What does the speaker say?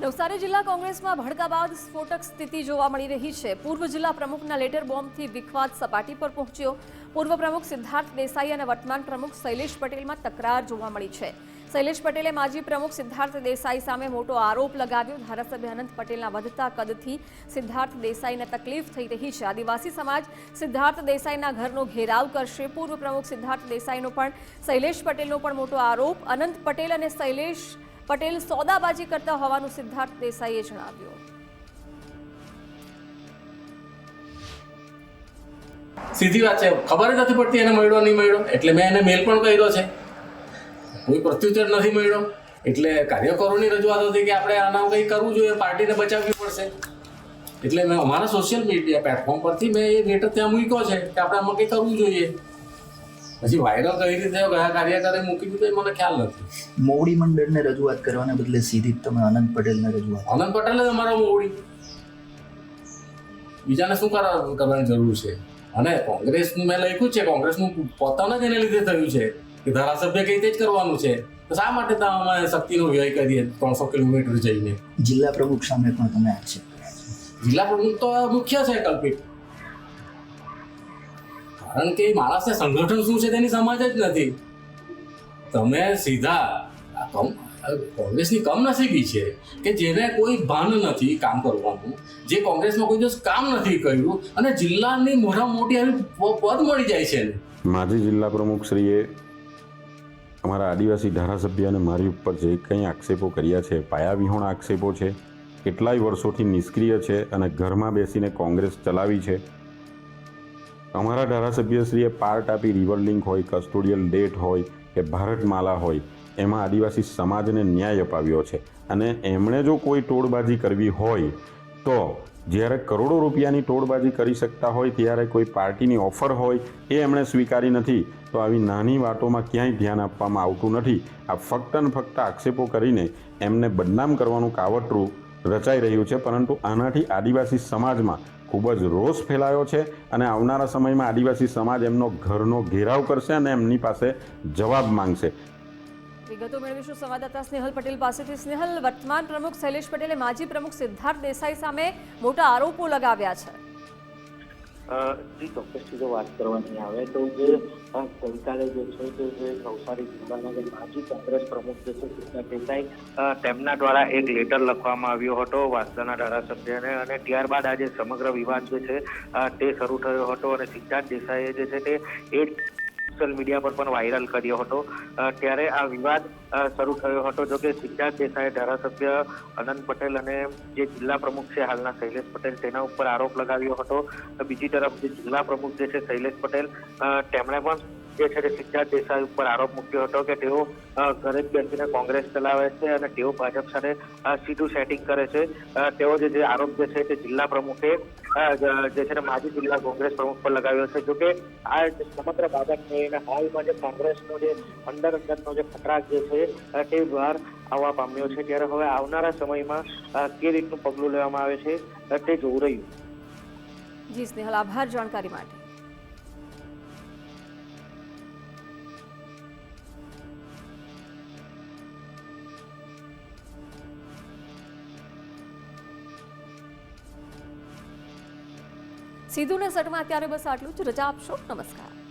નવસારી જિલ્લા કોંગ્રેસમાં ભડકા બાદ સ્ફોટક સ્થિતિ જોવા મળી રહી છે. પૂર્વ જિલ્લા પ્રમુખના લેટર બોમ્બથી વિખવાદ સપાટી પર પહોંચ્યો. પૂર્વ પ્રમુખ સિદ્ધાર્થ દેસાઈ અને વર્તમાન પ્રમુખ શૈલેષ પટેલમાં તકરાર જોવા મળી છે. શૈલેષ પટેલે માજી પ્રમુખ સિદ્ધાર્થ દેસાઈ સામે મોટો આરોપ લગાવ્યો. ધારાસભ્ય અનંત પટેલના વધતા કદથી સિદ્ધાર્થ દેસાઈને તકલીફ થઈ રહી છે. આદિવાસી સમાજ સિદ્ધાર્થ દેસાઈના ઘરનો ઘેરાવ કરશે. પૂર્વ પ્રમુખ સિદ્ધાર્થ દેસાઈનો પણ, શૈલેષ પટેલનો પણ મોટો આરોપ. અનંત પટેલ અને શૈલેષ પટેલ સોદાબાજી કરતા હોવાનું સિદ્ધાર્થ દેસાઈએ જણાવ્યું. સીધી વાત છે. ખબર નથી પડતી એને મળ્યો નહીં મળ્યો. એટલે મેં એને મેલ પણ કર્યો છે. કોઈ પ્રત્યુત્તર નથી મળ્યો. એટલે કાર્યકરોની રજૂઆત હતી કે આપણે આના કંઈ કરવું જોઈએ. પાર્ટીને બચાવવી પડશે. એટલે મેં અમારા સોશિયલ મીડિયા પ્લેટફોર્મ પરથી મેં એ લેટર ત્યાં મૂક્યો છે કે આપણે આમાં કંઈ કરવું જોઈએ. પછી વાયરલ કઈ રીતે થયો કયા કાર્યકરે મૂકી દીધું એ મને ખ્યાલ નથી. મોવડી મંડળને રજૂઆત કરવાને બદલે સીધી તમે અનંત પટેલને રજૂઆત અનંત પટેલ જ અમારો મોવડી. બીજાને શું કરવા કરવાની જરૂર છે? અને કોંગ્રેસનું મેં લખ્યું છે કોંગ્રેસનું પોતાના જ એને લીધે થયું છે કે ધારાસભ્ય કઈ રીતે જ કરવાનું છે? તો શા માટે અમે શક્તિનો વ્યય કરીએ ત્રણસો કિલોમીટર જઈને? જિલ્લા પ્રમુખ સામે પણ તમે છે. જિલ્લા પ્રમુખ તો મુખ્ય છે કલ્પિત. કારણ કે માણસને સંગઠન શું છે તેની સમજ જ નથી. તમે સીધા કોંગ્રેસની કમનસીબી છે કે જેને કોઈ ભાન નથી કામ કરવાનું. જે કોંગ્રેસમાં કોઈ દિવસ કામ નથી કર્યું અને જિલ્લાની મોટા મોટી આવી પદ મળી જાય છે માજી જિલ્લા પ્રમુખશ્રીએ અમારા આદિવાસી ધારાસભ્ય અને મારી ઉપર જે કંઈ આક્ષેપો કર્યા છે, પાયાવિહોણ આક્ષેપો છે, કેટલાય વર્ષોથી નિષ્ક્રિય છે અને ઘરમાં બેસીને કોંગ્રેસ ચલાવી છે અમારા ધારાસભ્યશ્રીએ પાર્ટ આપી રિવર લિંક હોય કસ્ટોડિયલ ડેટ હોય કે ભારતમાલા હોય, એમાં આદિવાસી સમાજને ન્યાય અપાવ્યો છે. અને એમણે જો કોઈ ટોળબાજી કરવી હોય, તો જ્યારે કરોડો રૂપિયાની ટોળબાજી કરી શકતા હોય, ત્યારે કોઈ પાર્ટીની ઓફર હોય, એ એમણે સ્વીકારી નથી, તો આવી નાની વાતોમાં ક્યાંય ધ્યાન આપવામાં આવતું નથી. આ ફક્ત ને ફક્ત આક્ષેપો કરીને એમને બદનામ કરવાનું કાવતરું રચાઈ રહ્યું છે, પરંતુ આનાથી આદિવાસી સમાજમાં ખૂબ જ રોષ ફેલાયો છે અને આવનારા સમયમાં આદિવાસી સમાજ એમનો ઘરનો ઘેરાવ કરશે અને એમની પાસે જવાબ માંગશે. વિગતો મેળવીશું સંવાદદાતા સ્નેહલ પટેલ પાસેથી. સ્નેહલ, વર્તમાન પ્રમુખ શૈલેષ પટેલે માજી પ્રમુખ સિદ્ધાર્થ દેસાઈ સામે મોટા આરોપો લગાવ્યા છે. જી ચોક્કસથી જો વાત કરવાની આવે. તો જે ગઈકાલે જે છે કે જે નવસારી જિલ્લાના માજી કોંગ્રેસ પ્રમુખ જે છે, કૃષ્ણ દેસાઈ તેમના દ્વારા એક લેટર લખવામાં આવ્યો હતો વાસદાના ધારાસભ્યને. અને ત્યારબાદ આજે સમગ્ર વિવાદ જે છે તે શરૂ થયો હતો. અને સિદ્ધાર્થ દેસાઈએ જે છે તે એ સોશિયલ મીડિયા પર પણ વાયરલ કર્યો હતો. ત્યારે આ વિવાદ શરૂ થયો હતો. જો કે સિદ્ધાર્થ દેસાઈ ધારાસભ્ય અનંત પટેલ અને જે જિલ્લા પ્રમુખ છે હાલના શૈલેષ પટેલ તેના ઉપર આરોપ લગાવ્યો હતો. બીજી તરફ જે જિલ્લા પ્રમુખ જે છે શૈલેષ પટેલ તેમણે પણ જે સિદ્ધાર્થ દેસાઈ ઉપર આરોપ મૂક્યો હતો કે તેઓ ઘરે જ બેસીને કોંગ્રેસ ચલાવે છે અને તેઓ ભાજપ સાથે સીધું સેટિંગ કરે છે. તેઓ જે આરોપ જે છે તે જિલ્લા પ્રમુખે જે છે માજી જિલ્લા કોંગ્રેસ પ્રમુખ પર લગાવ્યો છે. જોકે આ સમગ્ર બાબતને અને હાલમાં જે કોંગ્રેસનો જે અંદર અંદરનો જે ખતરાક જે છે તે બહાર આવવા પામ્યો છે. ત્યારે હવે આવનારા સમયમાં કે રીતનું પગલું લેવામાં આવે છે તે જોવું રહ્યું. જી સ્નેહલ, આભાર. જાણકારી માટે. સીધું ને સટમાં અત્યારે બસ આટલું જ. રજા આપશો. નમસ્કાર.